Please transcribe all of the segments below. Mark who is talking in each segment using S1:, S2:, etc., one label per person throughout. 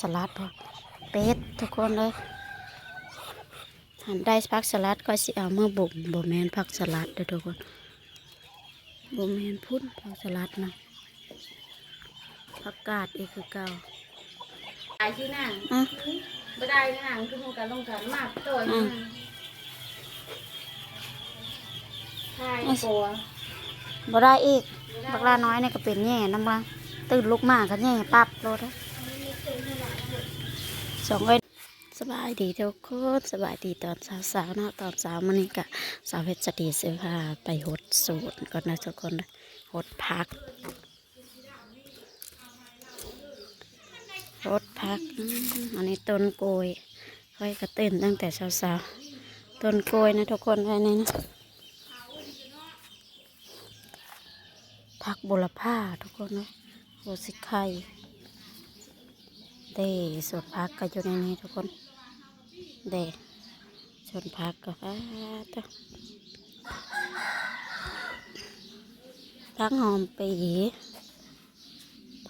S1: สลัดพอเป็ดทุกคนเลยหันได้ผักสลัดก็สิเอาเมื่อบ่มบ่แมนผักสลัดเด้อทุกคนบ่แมนพุ่นผักสลัดนะผักกาดอีกคือเก่า
S2: ตายที่นั่ง
S1: อะ
S2: ไม่ได้ที่นั่งคือมึงกันลงกันมากตัวที่นั่งใช่ตัว
S1: บ่ได้อีกบักลาน้อยนี่ก็เป็นแง่น้ำละตื่นลุกมาก็แง่ปั๊บโลดอะ สองเอ้ยสบายดีทุกคนสบายดีตอนเช้าๆเนาะตอนเช้ามันนี่ก็สาวเพชรจะดีเสื้อผ้าไปหดสูตรก่อนนะทุกคนหดพักหดพักอันนี้ต้นโกยค่อยกระตื่นตั้งแต่เช้าๆต้นโกยนะทุกคนไว้นี่นะผักบุรพาทุกคนเนาะโรสิไข่ เด้สวนผักก็อยู่ในนี้ทุกคน เด้สวนผักก็อ่าตะผักหอมปี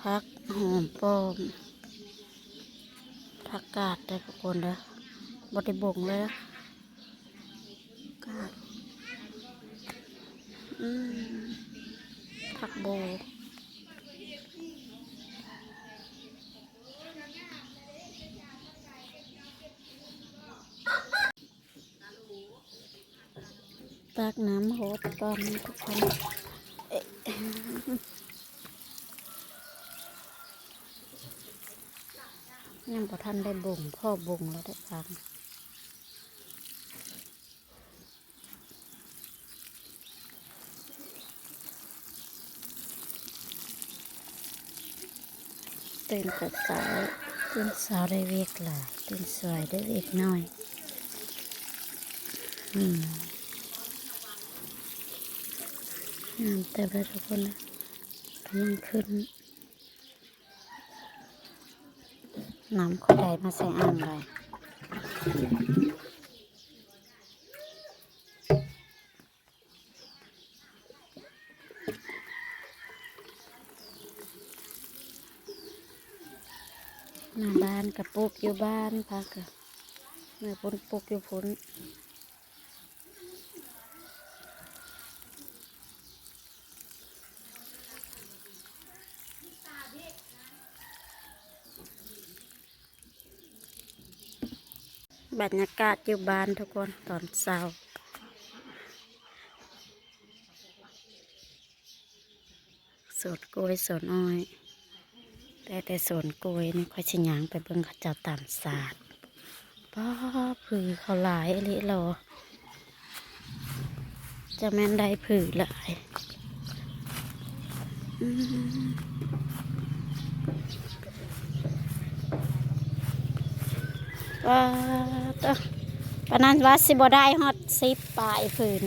S1: ผักหอมปอมผักกาดเด้ทุกคนเด้อบไดิบงเลยนะกาดอืมผักโบ ตักน้ำโหดก่อนทุกคนยังพอท่านได้บ่งพ่อบ่งแล้วได้ฟังตื่นกับสาวตื่นสาวได้เวกหลายตื่นสวยได้เวกน้อย อืม งามแต่ละทุกคนนะกำลังขึ้น น้ำข้อใดมาใส่อ่างเลยหน้าบ้านกับปลูกอยู่บ้านพักอะเมื่อพ้นปลูกอยู่พ้น บรรยากาศอยู่บ้านทุกคนตอนเช้าสวนกล้วยสวนอ้อย แต่แต่สวนกล้วยนี่ค่อยชิยางไปเบิ่งเขาเจ้าตามศาสตร์ป้าผือเขาหลายลยเหรอจะแม่นได้ผือหลายอืม ว่าตัวปานนั้นว่าสิบได้ฮอดสิบปลายผืน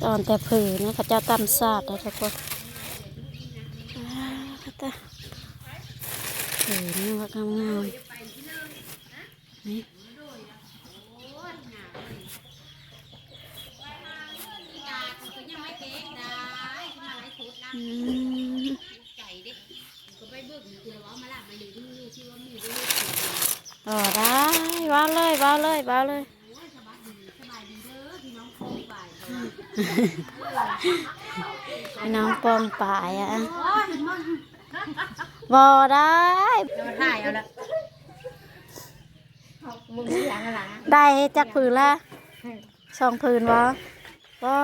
S1: สอนแต่ผืนนะเขาเจ้าตำซาดนะทุกคนว้าวตาผืนนี่ว่างามงามนี่อืม ต่อได้ว้าเลยว้าเลยว้าเลยให้น้องปองป่ายอะบอได้
S2: จะมาถ่ายเอาละมึงอย่างอะไร
S1: ได้จักผืนละสองผืนวะก็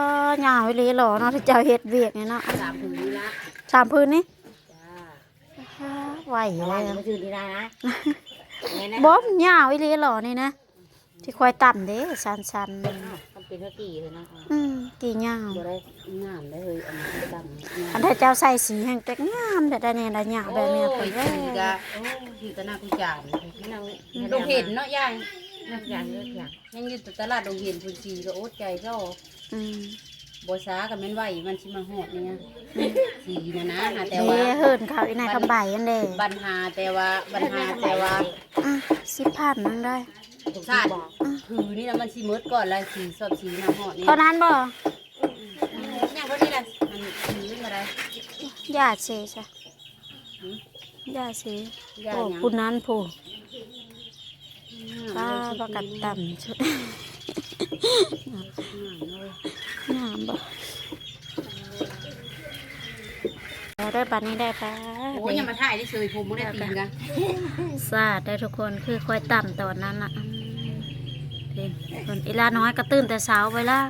S1: หยาวอีหลีหรอเนาะที่เจ้าเฮ็ดเวียกเนี่ยเนาะ
S2: สามผืนละ
S1: สามผืนนี่
S2: จ้า
S1: ไหว
S2: ระ
S1: เล
S2: วัง
S1: ย
S2: มาถือดีนะ นะไงนะ
S1: บ๊อบหยาวอีหลีหรอนี่นะที่ควายต่ำเด้สันสัน
S2: มันเป็นเท่ากี่เลยนะ
S1: ๆอืมกี่หยาว
S2: บ่ได้งามได้เลยอันนี้ดำ
S1: อันถ้าเจ้าใส่สีแห่งแต่งามแต่ได้เนี่ยได้หยาวแบบเนี้ย
S2: โอ้
S1: ไป
S2: ย
S1: แล้
S2: ถือกะโอ้ยถือกะหน้าคุณจานไม่นั่งดงเห็นเนาะยายนักอย่างเยอะอย่างยังอยู่ตลาดดงเห็นพุ่นสีก็โอ๊ตใจเจ้า
S1: อืม
S2: บัวสากับแม่นไหวมันชิมาหอดเนี่ยสีนะนะหาแต่
S1: เด้
S2: ว่า
S1: เฮิรนเขาอีนายคำใบอันเด้
S2: ปัญหาแต่ว่าปัญหาแต่ว่า
S1: อะสิบพันนั่งได้
S2: ชาติผือนี่นะมันสีมืดก่อนแล้วสีสดสีน้ำหอดนี่
S1: ตอนนั้นบ่
S2: เนี่ยพวกนี้แหละมันผืออะไร
S1: อย่าเชจ้ะย่าสิ
S2: ย่า
S1: โอ้
S2: หยัง
S1: ผู้นั้นผู้ป้าประกัดต่ำชุดงามบ่แล้วได้ปันนี้ได้ปะ
S2: โอ้ยอยังมาถ่ายได้เฉยผมไม่ได้ตีนกัน
S1: สาดได้ทุกคนคือค่อยต่ำตอนนั้นอะอืมเพลงคนอีลาน้อยก็ตื่นแต่เช้าไปละ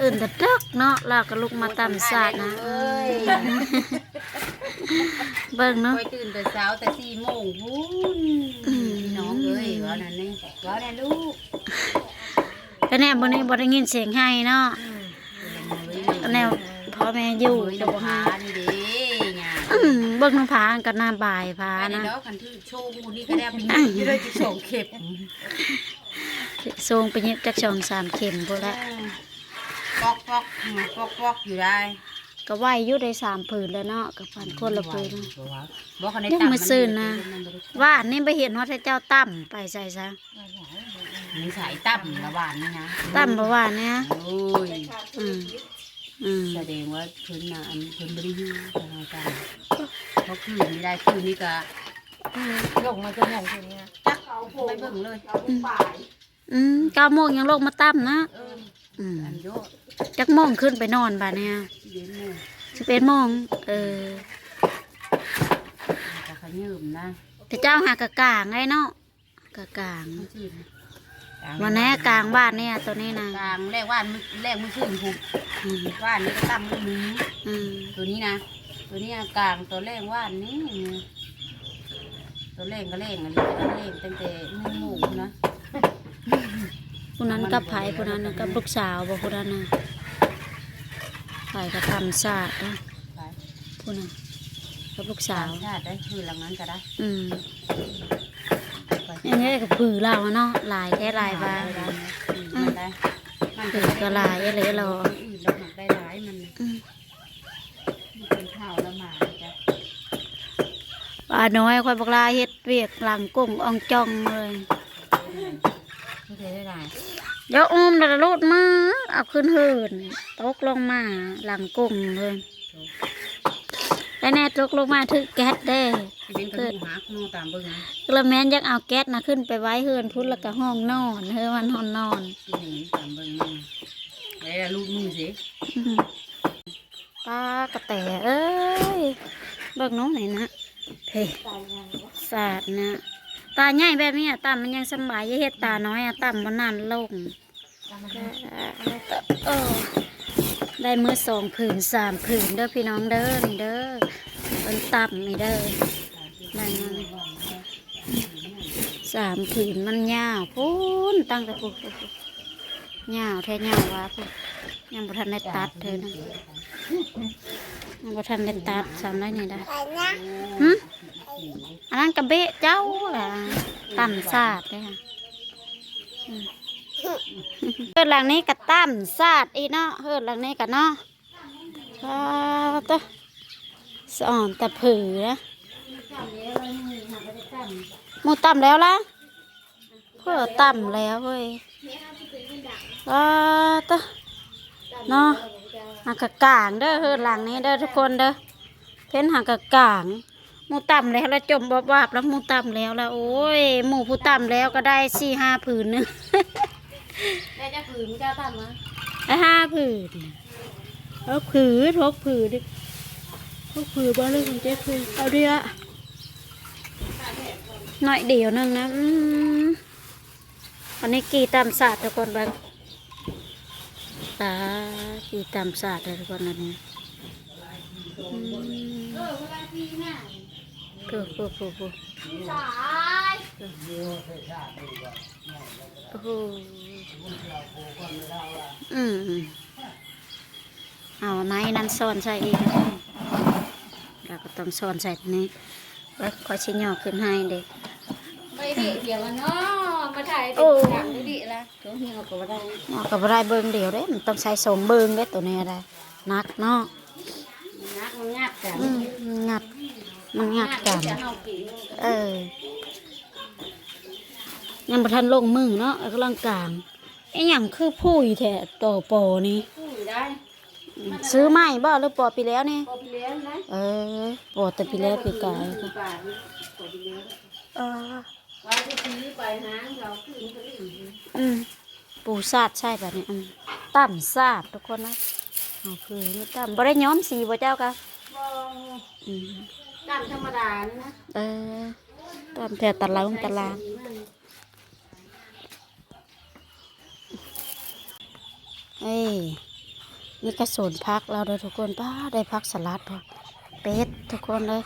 S1: ตื่นแต่ดึกเนาะแล้วก็ลุกมาต่ำสาดนะ
S2: เอ้ย
S1: เบิ่งเนาะ
S2: คอยตื่นแต่เช้าแต่สี่โมงพูนพี่น้องเอ้ยว่านั่นนี่ว่านั่นลูก
S1: ก็แน่บนนี้บ่ได้ยินเสียงให้เนาะก็ แน่พ่อแม่อยู่
S2: โอ้ย
S1: จะ
S2: น้ำ
S1: บ่
S2: พา
S1: หา
S2: นี่เด้เนี่ย
S1: อืมเบิ่งน้ำผากับน้ำบายพา
S2: อันนี้
S1: นะ
S2: เนาะคันที่โชว์มูนี่ก็ได้ไปยิงอยู่เลยจะส่งเข็บ
S1: ทรงไปเย็บจักช่องสามเข็มพุ่นละ
S2: ปอกปอกปอกปอกอยู่ได้
S1: ก็ไหวอยู่ได้สามผืนแล้วเนาะกับพันคนละผืน
S2: บอกคันได้
S1: ยัง
S2: ต่ำ
S1: มาซื้อนะว่าอันนี่ไปเห็นว่าเจ้าตั้มไปใส่ซะ
S2: มีสายต่ำระหว่างนี่นะ
S1: ตั้มบ่ว่าเนี่ย
S2: โอ้ย
S1: อืมอืม
S2: แสดงว่าเพิ่นน่ะอันเพิ่นบ่ได้อยู่ทางอาจารย์เพราะคืนนี้ได้คืนนี้ก็
S3: ลงมาจะมองตรงนี้
S2: จักไปเบิ่งเลย
S1: อืมเก้าโมงยังลงมาตั้มนะ
S2: เออ
S1: อืม
S2: อันโย
S1: จักโมงขึ้นไปนอนบ่าเนี่ย
S2: เย็นหมู่
S1: สิบเอ็ดโมงเออ
S2: ก็ขยืมนะ
S1: แต่เจ้าหากะกลางไงเนาะกะกลาง
S2: มื้อคืน
S1: วันนี้กลางบ้านเนี่ยตัวนี้นะ
S2: กลางแรกว่านมื้อแรกมื้อคืนผม
S1: อืม
S2: ว่านนี้ก็ตั้มมื้อนี้
S1: อืม
S2: ตัวนี้นะตัวนี้กลางตัวแรกว่านนี้ตัวแรกก็แรกอันนี้ก็แรกตั้งแต่มื้อหมู่นะ
S1: ผู้นั้นกับไผผู้นั้นน่ะกับลูกสาวบ่ผู้นั้นนะไผก็ทำศาสตร์นะ
S2: ไป
S1: ผู้นั้นกับลูก
S2: สา
S1: สาวว
S2: ชาติได้คืนหลังนั้นก็ได้
S1: อืม
S2: ไป
S1: อันนี้ก็ผือเราเนาะลายแค่ลายว่า
S2: ได้มันได้มัน
S1: ผือก็ลายอะไรเรา
S2: อื่นเราหมักได้ลายมัน
S1: มั
S2: นเป็นข้าวละหมาดจ้ะ
S1: ป้าน้อยคอยบอกลาเฮ็ดเวียกหลังกุ้งอองจ้องเลย
S2: ไม่ได้ได้ลาย
S1: เดี๋ยวอุ้มแล้วลูดมือเอาขึ้นเหินตกลงมาหลังกุ้งเลย แล้วแน่ตกลงมาถึกแก๊สได้
S2: ที่เป็นกระดูกหักนอตามเบิ่งนะ
S1: กระแมนอยากเอาแก๊สนะขึ้นไปไว้เฮือนพุ่นแล้วก็ห้องนอนเฮือมันห้องนอน
S2: ที่หนีตามเบิ่งนี่ได้ละลูกมือสิ
S1: อืมป้ากระแตเอ้ยเบิกน้องไหนนะเพสาดนะ ตาใหญ่แบบนี้อะตามันยังสำบายอย่าเฮ็ดตาน้อยอะตามันนานลงเออ ได้มือสองผืนสามผืนเด้อพี่น้องเด้อนี่เด้อเป็นต่ำนี่เด้อนั่นนั่นสามผืนมันยาวพูนตั้งแต่ปุ๊บยาวแท้ยาววะปุ๊บยังบ่ทันได้ตัดเธอนะยังบ่ทันได้ตัดสามได้นี่ได้หึอันนั้นกระเบะเจ้าล่ะต่ำสาดเลยค่ะอืมเฮือนหลังนี้ก็ ต่ำสาดอีเนาะเฮือนหลังนี้ก็เนาะว้าตัวสอนแต่ผือนะมูต่ำแล้วล่ะเพื่อต่ำแล้วเว้ยว้าตัวเนาะหางกะกางเด้อเฮือนหลังนี้เด้อทุกคนเด้อเพ้นหางกะกางหมูต่ำแล้วแล้วจมบอบบาบแล้วหมูต่ำแล้วแล้วโอ้ยหมูผู้ต่ำแล้วก็ได้สี่ห้าผืนนึง
S3: ได้จะผืนเจ้าตั้มมา
S1: ได้ห้าผืนเอาผืนหกผืนดิหกผืนบ้านเลยคุณเจ๊ผืนเอาดิละหน่อยเดียวนึงนะอืมอันนี้กี่ตามศาสตร์ทุกคนบ้างตากี่ตามศาสตร์ทุกคนอันนี้อืมปูปูปูปูโอ้โห อืมเอาไม้นั้นซ่อนใส่อีกเราก็ต้องซ่อนใส่ตรงนี้ไว้ขอชิ้นย่อขึ้นให้เด็ก
S3: ไม่ดีเดี๋ยวมันเนาะมาถ่าย
S1: โอ้
S3: เป็นหนังดูดิละ
S2: ตัวเหี่ยวก็บ่ได้
S1: ย่อกับอะไรเบิ้งเดียวเด้มันต้องใส่สองเบิ้งเด้ตัวนี้อะไรนักเนาะ
S2: นักมันงัดกัน
S1: อืมมันงัดมันงัดกัน
S2: จะเฮากิน
S1: เออยังประทันลงมือเนาะกำลังกลาง ไอ้หยังคือผู้อีแท้ต่อปอนี่
S2: พูดได้
S1: ซื้อใหม่บ่หรือปอปีแล้วนี่
S2: พอไปเลี้ยงนะ
S1: เออปวดแต่ปีแล้วปีกาย
S2: คือป่านี่ตัวดีแล้ว
S1: เออ
S2: ว่าจะซื้อไปหางเราขึ้นก็รีบ
S1: อืมปูซาดใช่แบบนี้อืมต่ำซาดทุกคนนะเอาคือนี่ต่ำบ่ได้ย้อมสีบ่เจ้ากะ
S2: บ่
S1: อืม
S2: ตามธรรมดานี่นะ
S1: เออต่ำแต่ตะลางตะลาง เอ้ยนี่กระสุนพักเราเด้อทุกคนป้าได้พักสลัดพอเป็ดทุกคนเลย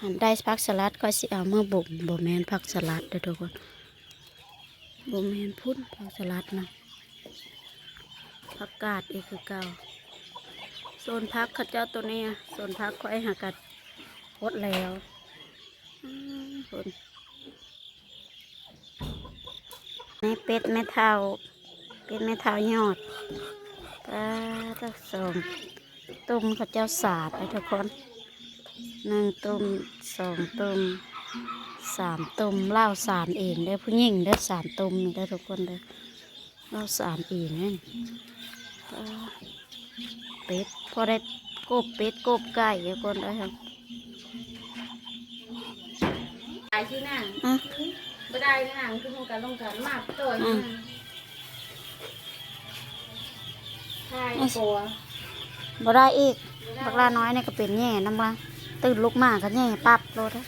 S1: หันได้พักสลัดก็สิเอาเมื่อบ่มบ่แมนพักสลัดเด้อทุกคนบ่แมนพุ่นพักสลัดนะผักกาดอีกคือเก่าโซนพักข้าเจ้าตัวนี้โซนพักก็ไอ้หากัดพดแล้วอืมคนแม่เป็ดแม่เท่า เป็ดแม่เท่ายอดปลาตะสองตุ่มข้าวเจ้าสาดเลยทุกคนหนึ่งตุ่มสองตุ่มสามตุ่มเล่าสารเองเด้อผู้หญิงเด้อสามตุ่มนี่เด้อทุกคนเด้อเล่าสารเองนี่ปลาเป็ดพอได้กบเป็ดกบไก่ทุกคนได้อครับ
S2: ตายที่นั่ง
S1: อะ
S2: บ่ได้ที่นั่งคือมันกันลงกันมากตัว
S1: อื
S2: นี่
S1: ม
S2: ใช่ตัว
S1: บ่ได้อีกบักลาน้อยเนี่ยก็เป็นแง่น้ำว่าตื่นลุกมาก็แง่ปั๊บโลดอะ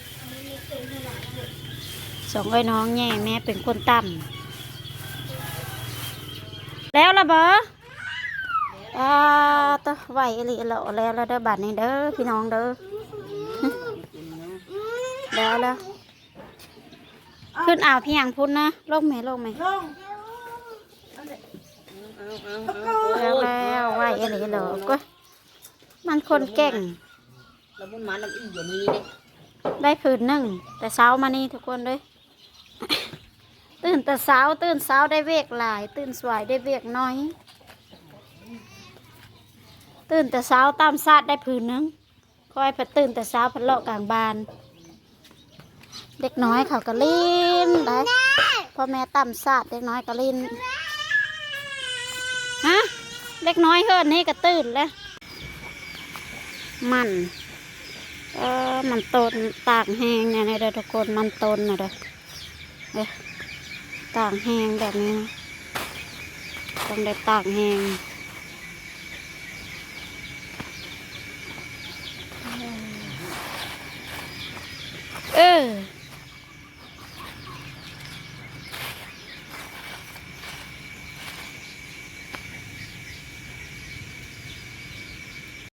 S1: สองไอ้น้องแง่แม่เป็นคนต่ำแล้วละเบออ่าตะไหวอหลีแล้วแล้วแล้วเด้อบัดนี้เด้อพี่น้องเด้อแล้วแล้วขึ้นอ่าวเพียงพุ่นนะลงไหมลงไหม แล้วแล้วไหวอหลีแล้วก็มันคนเก่ง
S2: แล้วบุญมาลำอีอย่างนี้เลย
S1: ได้ผืนหนึ่ง แต่เช้ามานี่ทุกคนเลยตื่นแต่เช้าตื่นเช้าได้เวกหลาย ตื่นสวยได้เวกน้อย ตื่นแต่เช้าตามซาดได้ผืนหนึ่งคอยผัดตื่นแต่เช้าผัดเลาะกลางบาน เด็กน้อยเขาก็ลินได้พ่อแม่ตามซาดเด็กน้อยก็ลิน เด็กน้อยเฮิรนนี่ก็ตื่นแล้ว มัน เออมันต้นตากแห้งเนี่ยนะเด้อทุกคนมันต้นนะเด้อเด้อตากแห้งแบบนี้นะต้องได้ตากแห้งเออ